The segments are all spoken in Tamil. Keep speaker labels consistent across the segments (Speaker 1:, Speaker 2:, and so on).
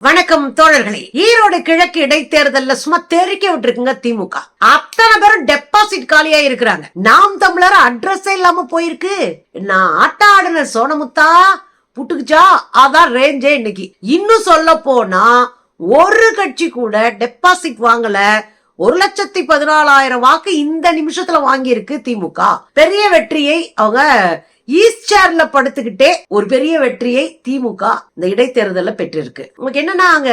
Speaker 1: வணக்கம் தோழர்களே. ஈரோடு கிழக்கு இடைத்தேர்தல்ல சும்மா தெரிக்க விட்டுருக்குங்க திமுக. அத்தனை பேரும் டெபாசிட் காலியா இருக்கிறாங்க. நாம் தமிழர் அட்ரஸ் இல்லாம போயிருக்கு. நான் ஆட்ட ஆடின சோனமுத்தா? புட்டுக்குச்சா? அதான் ரேஞ்சே இன்னைக்கு. இன்னும் சொல்ல போனா ஒரு கட்சி கூட டெபாசிட் வாங்கல. ஒரு லட்சத்தி பதினாலாயிரம் வாக்கு இந்த நிமிஷத்துல வாங்கியிருக்கு திமுக. பெரிய வெற்றியை அவங்க ஈஸ்ட் சேர்ல படுத்துக்கிட்டே ஒரு பெரிய வெற்றியை திமுக இந்த இடைத்தேர்தல்ல பெற்றிருக்கு. உங்களுக்கு என்னன்னா அங்க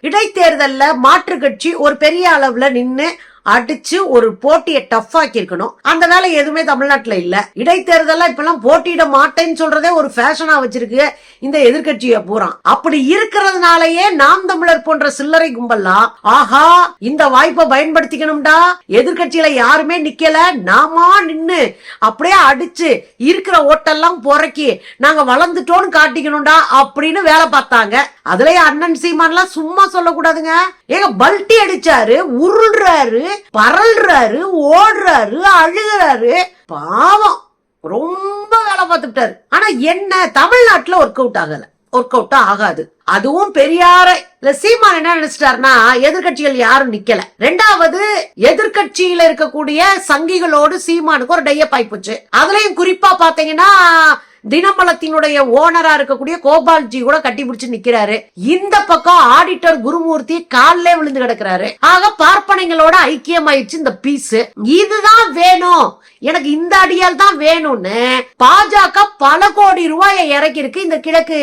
Speaker 1: இடைத்தேர்தல்ல மாற்று கட்சி ஒரு பெரிய அளவுல நின்னு அடிச்சு ஒரு போட்டியை டஃப் ஆக்கிருக்கணும் அந்த வேலை எதுவுமே தமிழ்நாட்டுல இல்ல. இடைத்தேர்தலாம் இப்பெல்லாம் போட்டியிட மாட்டேன்னு சொல்றதே ஒரு ஃபேஷனா வச்சிருக்கு. இந்த எதிர்கட்சிய பூரா. அப்படி இருக்கிறதுனாலயே நாம் தமிழர் போன்ற சில்லறை கும்பல்லாம் ஆஹா இந்த வாய்ப்பை பயன்படுத்திக்கணும்டா. எதிர்கட்சியில யாருமே நிக்கல. நாமா நின்னு அப்படியே அடிச்சு இருக்கிற ஓட்டெல்லாம் புறக்கி நாங்க வளர்ந்துட்டோம்னு காட்டிக்கணும்டா அப்படின்னு வேலை பார்த்தாங்க. அதுலயே அண்ணன் சீமான்லாம் சும்மா சொல்லக்கூடாதுங்க. ஏங்க பல்ட்டி அடிச்சாரு உருள்றாரு பரல்றாரு ஓடுறாரு அழுகிறாரு. பாவம். ரொம்ப வேலை பார்த்துட்டாரு ஆனா என்ன தமிழ்நாட்டுல ஒர்க் அவுட் ஆகல. ஒர்க் அவுட் ஆகாது. அதுவும் பெரியார. இல்ல சீமான் என்ன நினைச்சிட்டாருன்னா எதிர்கட்சிகள் யாரும் நிக்கல. ரெண்டாவது எதிர்கட்சியில இருக்கக்கூடிய சங்கிகளோடு சீமானுக்கு ஒரு டைய பாய்ப்புச்சு. அதுலயும் குறிப்பா பாத்தீங்கன்னா தினமலத்தினுடைய ஓனரா இருக்கக்கூடிய கோபால்ஜி கூட கட்டி பிடிச்சு நிக்கிறாரு. இந்த பக்கம் ஆடிட்டர் குருமூர்த்தி காலிலே விழுந்து கிடக்குறாரு. ஆக பார்ப்பனைகளோட ஐக்கியமாயிடுச்சு இந்த பீஸ். இதுதான் வேணும். எனக்கு இந்த அடியால் தான் வேணும்னு பாஜக பல கோடி ரூபாயை இறக்கி இருக்கு இந்த கிழக்கு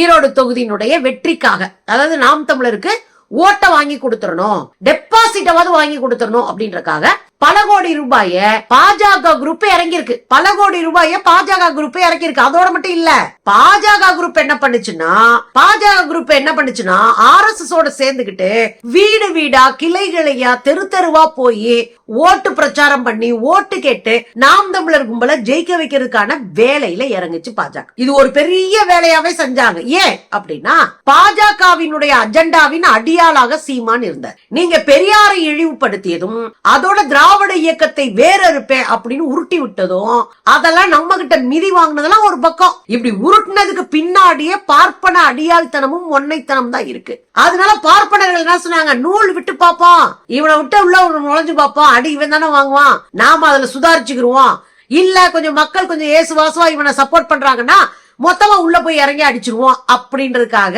Speaker 1: ஈரோடு தொகுதியினுடைய வெற்றிக்காக. அதாவது நாம் தமிழருக்கு ஓட்டை வாங்கி கொடுத்துடணும் டெபாசிட்டாவது வாங்கி கொடுத்துடணும் அப்படின்றக்காக பல கோடி ரூபாய பாஜக குரூப் இறங்கியிருக்கு. பல கோடி ரூபாய பாஜக குரூப் இறக்கியிருக்கு. அதோட மட்டும் இல்ல பாஜக குரூப் என்ன பண்ணுச்சுன்னா பாஜக குரூப் என்ன பண்ணுச்சுன்னா ஆர் எஸ் எஸ் ஓட சேர்ந்துகிட்டு வீடு வீடா கிளை கிளையா தெரு தெருவா போய் ஓட்டு பிரச்சாரம் பண்ணி ஓட்டு கேட்டு நாம் தமிழர் கும்பல ஜெயிக்க வைக்கிறதுக்கான வேலையில இறங்குச்சு பாஜக. இது ஒரு பெரிய வேலையாவே செஞ்சாங்க. ஏன் அப்படின்னா பாஜகவினுடைய அஜெண்டாவின் அடியாளாக சீமான் இருந்தார். நீங்க பெரியாரை இழிவுபடுத்தியதும் அதோட திராவிட இயக்கத்தை வேறறுப்பேன் அப்படின்னு உருட்டி விட்டதும் அதெல்லாம் நம்ம கிட்ட மிதி வாங்கினதெல்லாம் ஒரு பக்கம். இப்படி உருட்டினதுக்கு பின்னாடியே பார்ப்பன அடியாள்தனமும் ஒன்னைத்தனம் தான் இருக்கு. அதனால பார்ப்பனர்கள் என்ன சொன்னாங்க? நூல் விட்டு பார்ப்போம் இவனை விட்டு உள்ள நுழைஞ்சு பார்ப்போம் அடி இவன் தானே வாங்குவான். நாம அதுல சுதாரிச்சுக்கிருவோம். இல்ல கொஞ்சம் மக்கள் கொஞ்சம் ஏசுவாசுவா இவனை சப்போர்ட் பண்றாங்கன்னா மொத்தமா உள்ள போய் இறங்கி அடிச்சிருவோம் அப்படின்றதுக்காக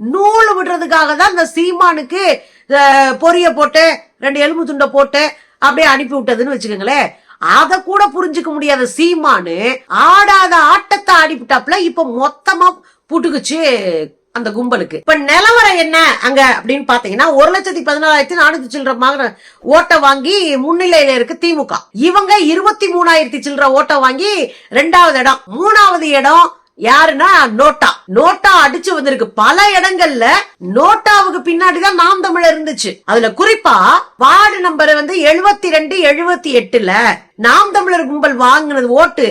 Speaker 1: நூல் விடுறதுக்காக தான் இந்த சீமானுக்கு பொரிய போட்டு ரெண்டு எலும்பு துண்டை போட்டு அப்படியே அனுப்பி விட்டதுன்னு வச்சுக்கோங்களேன். அத கூட புரிஞ்சுக்க முடியாத சீமானு ஆடாத ஆட்டத்தை ஆடிவிட்டாப்ல இப்ப மொத்தமா புட்டுக்குச்சு அந்த கும்பலுக்கு. இப்ப நிலவரம் என்ன அங்க அப்படின்னு பாத்தீங்கன்னா ஒரு லட்சத்தி பதினாலாயிரத்தி நானூத்தி சில்லற மகன ஓட்டை வாங்கி முன்னிலையில இருக்கு திமுக. இவங்க இருபத்தி மூணாயிரத்தி சில்லற ஓட்டை வாங்கி ரெண்டாவது இடம். மூணாவது இடம் யாருன்னா நோட்டா. நோட்டா அடிச்சு வந்திருக்கு. பல இடங்கள்ல நோட்டாவுக்கு பின்னாடிதான் நாம் தமிழர் இருந்துச்சு. அதுல குறிப்பா வார்டு நம்பர் வந்து எழுபத்தி ரெண்டு எழுபத்தி எட்டுல நாம் தமிழர் கும்பல் வாங்கினது ஓட்டு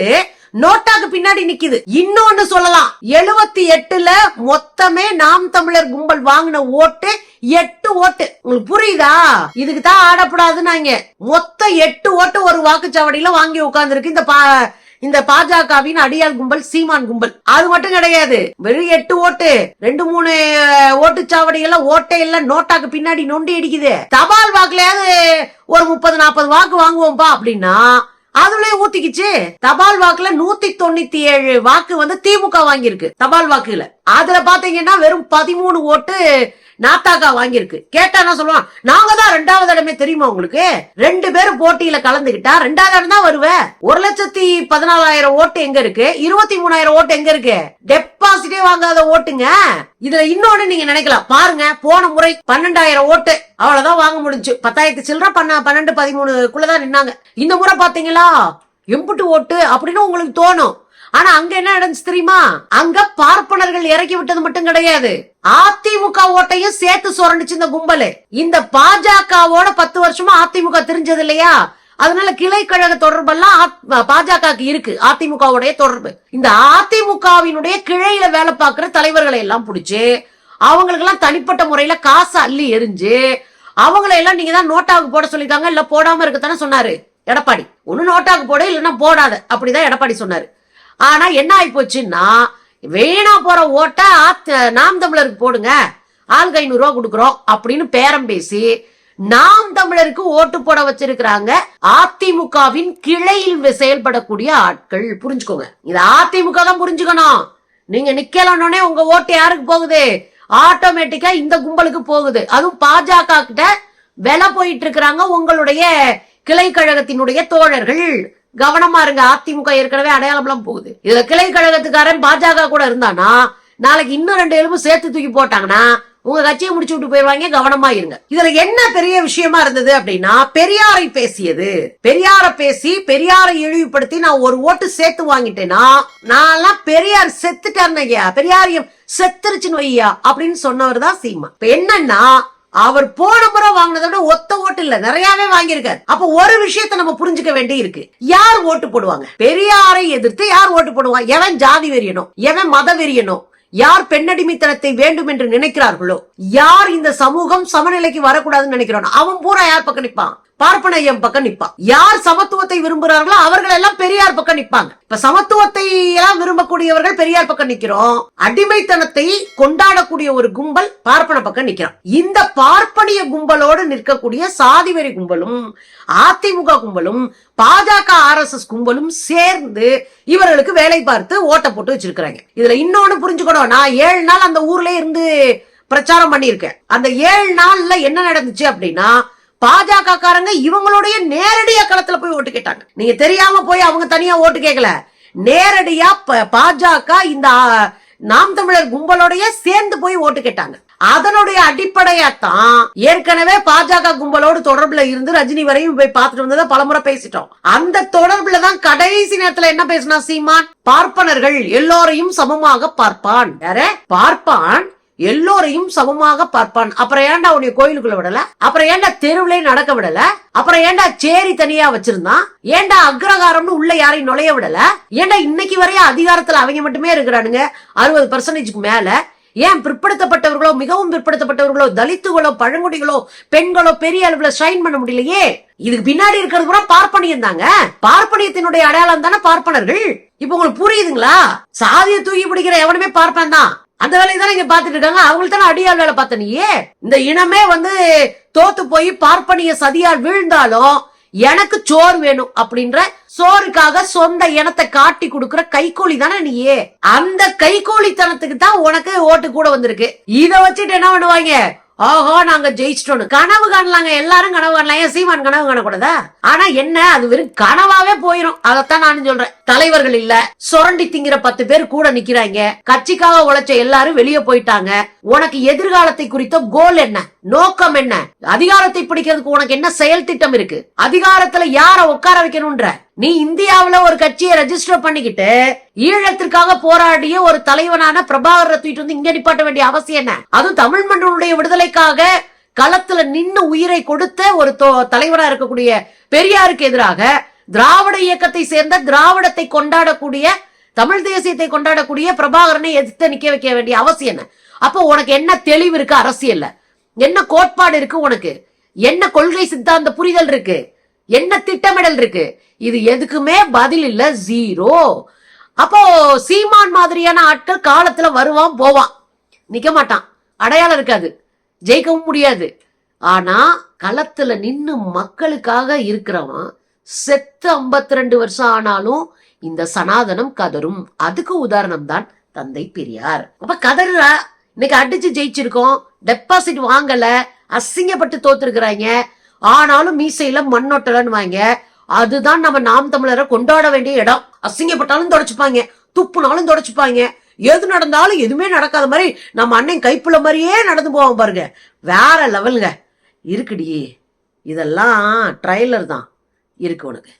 Speaker 1: நோட்டாக்கு பின்னாடி நிக்குது. இன்னொன்னு சொல்லலாம். எழுபத்தி எட்டுல மொத்தமே நாம் தமிழர் கும்பல் வாங்கின ஓட்டு எட்டு ஓட்டு. உங்களுக்கு புரியுதா? இதுக்கு தான் ஆடப்படாதுன்னாங்க. மொத்தம் எட்டு ஓட்டு ஒரு வாக்குச்சாவடியில வாங்கி உட்கார்ந்துருக்கு. இந்த பா இந்த பாஜகவின் அடியால் கும்பல் சீமான் கும்பல். அது மட்டும் கிடையாது. வெறும் எட்டு ஓட்டு. ரெண்டு மூணு ஓட்டுச்சாவடி எல்லாம் ஓட்டே இல்ல. நோட்டாக்கு பின்னாடி நொண்டி அடிக்குது. தபால் வாக்குலயாவது ஒரு முப்பது நாற்பது வாக்கு வாங்குவோம்பா அப்படின்னா அதுலயே ஊத்திக்கிச்சு. தபால் வாக்குல நூத்தி தொண்ணூத்தி ஏழு வாக்கு வந்து திமுக வாங்கியிருக்கு. தபால் வாக்குல. அதுல பாத்தீங்கன்னா வெறும் பதிமூணு ஓட்டு நாத்தாக்கா வாங்கியிருக்கு. கேட்டா என்ன சொல்லுவான்? நாங்க தான் ரெண்டாவது இடமே தெரியுமா உங்களுக்கு? ரெண்டு பேரும் போட்டியில கலந்துகிட்டா ரெண்டாவது இடம் தான் வருவேன் ஒரு லட்சத்தி பதினாலாயிரம் ஓட்டு எங்க இருக்கு? இருபத்தி மூணாயிரம் ஓட்டு எங்க இருக்கு? டெபாசிட்டே வாங்காத ஓட்டுங்க. இதுல இன்னொன்னு நீங்க நினைக்கலாம். பாருங்க போன முறை பன்னெண்டாயிரம் ஓட்டு அவ்வளவுதான் வாங்க முடிஞ்சு. பத்தாயிரத்து சில்லற பண்ண பன்னெண்டு பதிமூணுக்குள்ளதான் நின்னாங்க. இந்த முறை பாத்தீங்களா? எம்புட்டு ஓட்டு அப்படின்னு உங்களுக்கு தோணும். ஆனா அங்க என்ன நடந்துச்சு தெரியுமா? அங்க பார்ப்பனர்கள் இறக்கி விட்டது மட்டும் கிடையாது. அதிமுக ஓட்டையும் சேர்த்து சுரண்டுச்சு இந்த கும்பலு. இந்த பாஜகவோட பத்து வருஷமா அதிமுக தெரிஞ்சது இல்லையா? அதனால கிளை கழக தொடர்பெல்லாம் பாஜகவுக்கு இருக்கு. அதிமுகவுடைய தொடர்பு. இந்த அதிமுகவினுடைய கிளையில வேலை பார்க்கிற தலைவர்களை எல்லாம் பிடிச்சு அவங்களுக்கு எல்லாம் தனிப்பட்ட முறையில காசு அள்ளி எரிஞ்சு அவங்களை எல்லாம் நீங்க தான் நோட்டாவுக்கு போட சொல்லிருக்காங்க இல்ல போடாம இருக்கத்தானே சொன்னாரு. எடப்பாடி. ஒண்ணு நோட்டாவுக்கு போட இல்லைன்னா போடாத. அப்படிதான் எடப்பாடி சொன்னாரு. ஆனா என்ன ஆயி போச்சுன்னா வேணா போற ஓட்ட நாம் தமிழருக்கு போடுங்க. ஆளுக்கு ஐநூறு ரூபா கொடுக்குறோம் அப்படின்னு பேரம் பேசி நாம் தமிழருக்கு ஓட்டு போட வச்சிருக்கிறாங்க. அதிமுகவின் கிளையில் செயல்படக்கூடிய ஆட்கள். புரிஞ்சுக்கோங்க. இது அதிமுக தான் புரிஞ்சுக்கணும். நீங்க நிக்கலன்னே உங்க ஓட்டு யாருக்கு போகுது? ஆட்டோமேட்டிக்கா இந்த கும்பலுக்கு போகுது. அதுவும் பாஜக கிட்ட வில போயிட்டு இருக்கிறாங்க உங்களுடைய கிளை கழகத்தினுடைய தோழர்கள். கவனமா இருங்க. அதிமுக ஏற்கனவே அடையாளம்லாம் போகுது. இதுல கிளை கழகத்துக்காரன் பாஜக கூட இருந்தானா? நாளைக்கு இன்னும் ரெண்டு எலும்பு சேர்த்து தூக்கி போட்டாங்கன்னா உங்க கட்சியை முடிச்சு விட்டு போயிருவாங்க கவனமா இருங்க. இதுல என்ன பெரிய விஷயமா இருந்தது அப்படின்னா பெரியாரை பேசியது. பெரியார பேசி பெரியாரை இழிவுபடுத்தி நான் ஒரு ஓட்டு சேர்த்து வாங்கிட்டேன்னா நான் பெரியார் செத்துட்டாருன்னு ஐயா பெரியாரையும் செத்துருச்சுன்னு வையா? அப்படின்னு சொன்னவர் தான் சீமா இப்ப என்னன்னா அவர் போன முறை வாங்கினதை விட ஒத்த ஓட்டு இல்ல. நிறையவே வாங்கியிருக்காரு. அப்ப ஒரு விஷயத்தை நம்ம புரிஞ்சுக்க வேண்டி இருக்கு. யார் ஓட்டு போடுவாங்க? பெரியாரை எதிர்த்து யார் ஓட்டு போடுவாங்க எவன் ஜாதி வெறியனோ? எவன் மத வெறியனோ? யார் பெண்ணடிமைத்தனத்தை வேண்டும் என்று நினைக்கிறார்களோ? யார் இந்த சமூகம் சமநிலைக்கு வரக்கூடாதுன்னு நினைக்கிறானோ? அவன் பூரா யார் பக்கம் நிற்பான் பார்ப்பனையம் பக்கம் நிப்பான் யார் சமத்துவத்தை விரும்புகிறார்களோ அவர்கள் எல்லாம் பெரியார் பக்கம் நிப்பாங்க இப்ப சமத்துவத்தை எல்லாம் விரும்பக்கூடியவர்கள் பெரியார் பக்கம் நிக்கிறோம் அடிமைத்தனத்தை கொண்டாடக்கூடிய ஒரு கும்பல் பார்ப்பன பக்கம் நிக்கிறோம் இந்த பார்ப்பனிய கும்பலோடு நிற்கக்கூடிய சாதிவெறி கும்பலும் அதிமுக கும்பலும் பாஜக ஆர்எஸ்எஸ் கும்பலும் சேர்ந்து இவர்களுக்கு வேலை பார்த்து ஓட்ட போட்டு வச்சிருக்கிறாங்க. இதுல இன்னொன்னு புரிஞ்சுக்கணும். நான் ஏழு நாள் அந்த ஊர்ல இருந்து பிரச்சாரம் பண்ணியிருக்கேன். அந்த ஏழு நாள்ல என்ன நடந்துச்சு அப்படின்னா பாஜக காரங்க இவங்களுடைய நேரடியா களத்துல போய் ஓட்டு கேட்டாங்க. நீங்க தெரியாம போய் அவங்க தனியா ஓட்டு கேட்கல நேரடியா ப- பாஜக இந்த நாம் தமிழர் கும்பலோடைய சேர்ந்து போய் ஓட்டு கேட்டாங்க. அதனுடைய அடிப்படையா தான் ஏற்கனவே பாஜக கும்பலோடு தொடர்புல இருந்து ரஜினி வரையும் போய் பார்த்துட்டு வந்ததை பலமுறை பேசிட்டோம். அந்த தொடர்புல தான் கடைசி நேரத்துல என்ன பேசினா சீமான்? பார்ப்பனர்கள் எல்லோரையும் சமமாக பார்ப்பான். யாரு? பார்ப்பான். எல்லோரையும் சமமாக பார்ப்பான். அப்புறம் ஏன்டா உன்னை கோயிலுக்குள்ள விடல? அப்புறம் ஏன்டா தெருவிலே நடக்க விடல? அப்புறம் ஏன்டா சேரி தனியா வச்சிருந்தான்? ஏன்டா அக்ரகாரம்னு உள்ள யாரையும் நுழைய விடல? ஏன்டா இன்னைக்கு வரைய அதிகாரத்துல அவங்க மட்டுமே இருக்கிறானுங்க? அறுபது பர்சன்டேஜ்க்கு மேல. ஏன் பிற்படுத்தப்பட்டவர்களோ மிகவும் பிற்படுத்தப்பட்டவர்களோ தலித்துகளோ பழங்குடிகளோ பெண்களோ பெரிய அளவுல ஷைன் பண்ண முடியலையே? இதுக்கு பின்னாடி இருக்கிறது கூட பார்ப்பனியம் தாங்க. பார்ப்பனியத்தினுடைய அடையாளம் தானே பார்ப்பனர்கள்? இப்ப உங்களுக்கு புரியுதுங்களா? சாதியை தூக்கி பிடிக்கிற எவனுமே பார்ப்பேன் தான். அந்த வேலையை தானே இங்க பாத்துட்டு இருக்காங்க. அவங்களுக்கு தானே அடியால் வேலை பார்த்தனியே இந்த இனமே வந்து தோத்து போய் பார்ப்பனிய சதியால் வீழ்ந்தாலும் எனக்கு சோறு வேணும் அப்படின்ற சோறுக்காக சொந்த இனத்தை காட்டி கொடுக்கிற கைகோழி தானே நீயே அந்த கைகோழித்தனத்துக்கு தான் உனக்கு ஓட்டு கூட வந்திருக்கு. இத வச்சுட்டு என்ன பண்ணுவாங்க? ஓஹோ நாங்க ஜெயிச்சிட்டோம் கனவு காணலாங்க. எல்லாரும் கனவு காணலாம். ஏன் சீமான் கனவு காணக்கூடாதா? ஆனா என்ன? அது வெறும் கனவாவே போயிரும். அதத்தான் நானும் சொல்றேன். தலைவர்கள் இல்ல. சுரண்டி திங்கிற பத்து பேர் கூட நிக்கிறாங்க. கட்சிக்காக உழைச்ச எல்லாரும் வெளியே போயிட்டாங்க. உனக்கு எதிர்காலத்தை குறித்த கோல் என்ன? நோக்கம் என்ன? அதிகாரத்தை பிடிக்கிறதுக்கு உனக்கு என்ன செயல் திட்டம் இருக்கு? அதிகாரத்துல யார உட்கார வைக்கணும்ன்ற? நீ இந்தியாவுல ஒரு கட்சியை ரெஜிஸ்டர் பண்ணிக்கிட்டு ஈழத்திற்காக போராடிய ஒரு தலைவனான பிரபாகர் தூக்கிட்டு வந்து இங்க நிப்பாட்ட வேண்டிய அவசியம் என்ன? அதுவும் தமிழ் மன்னனுடைய விடுதலைக்காக களத்துல நின்னு உயிரை கொடுத்த ஒரு தலைவனா தலைவரா இருக்கக்கூடிய பெரியாருக்கு எதிராக திராவிட இயக்கத்தை சேர்ந்த திராவிடத்தை கொண்டாடக்கூடிய தமிழ் தேசியத்தை கொண்டாடக்கூடிய பிரபாகரனை எதிர்த்து நிக்க வைக்க வேண்டிய அவசியம் என்ன? அப்போ உனக்கு என்ன தெளிவு இருக்கு? அரசியல்ல. என்ன கோட்பாடு இருக்கு உனக்கு? என்ன கொள்கை சித்தாந்த புரிதல் இருக்கு? என்ன திட்டமிடல் இருக்கு? இது எதுக்குமே பதில் இல்ல. ஜீரோ அப்போ சீமான் மாதிரியான ஆட்கள் காலத்துல வருவான் போவான். நிக்க மாட்டான். அடையாளம் இருக்காது. ஜெயிக்கவும் முடியாது. ஆனா களத்துல நின்னு மக்களுக்காக இருக்கிறவன் செத்து 52 ரெண்டு வருஷம் ஆனாலும் இந்த சனாதனம் கதரும். அதுக்கு உதாரணம் தான் தந்தை பெரியார். அப்ப கதறா இன்னைக்கு அடிச்சு ஜெயிச்சிருக்கோம் டெபாசிட் வாங்கல அசிங்கப்பட்டு தோத்துருக்குறாங்க. ஆனாலும் மீசையில மண்ணொட்டலன்னு வாங்க. அதுதான் நம்ம நாம் தமிழரை கொண்டாட வேண்டிய இடம். அசிங்கப்பட்டாலும் தொடச்சுப்பாங்க துப்புனாலும் தொடச்சுப்பாங்க. எது நடந்தாலும் எதுவுமே நடக்காத மாதிரி நம்ம அண்ணன் கைப்புள்ள மாதிரியே நடந்து போவோம் பாருங்க. வேற லெவலுங்க. இருக்குடி. இதெல்லாம் ட்ரைலர் தான். இருக்கு உனக்கு.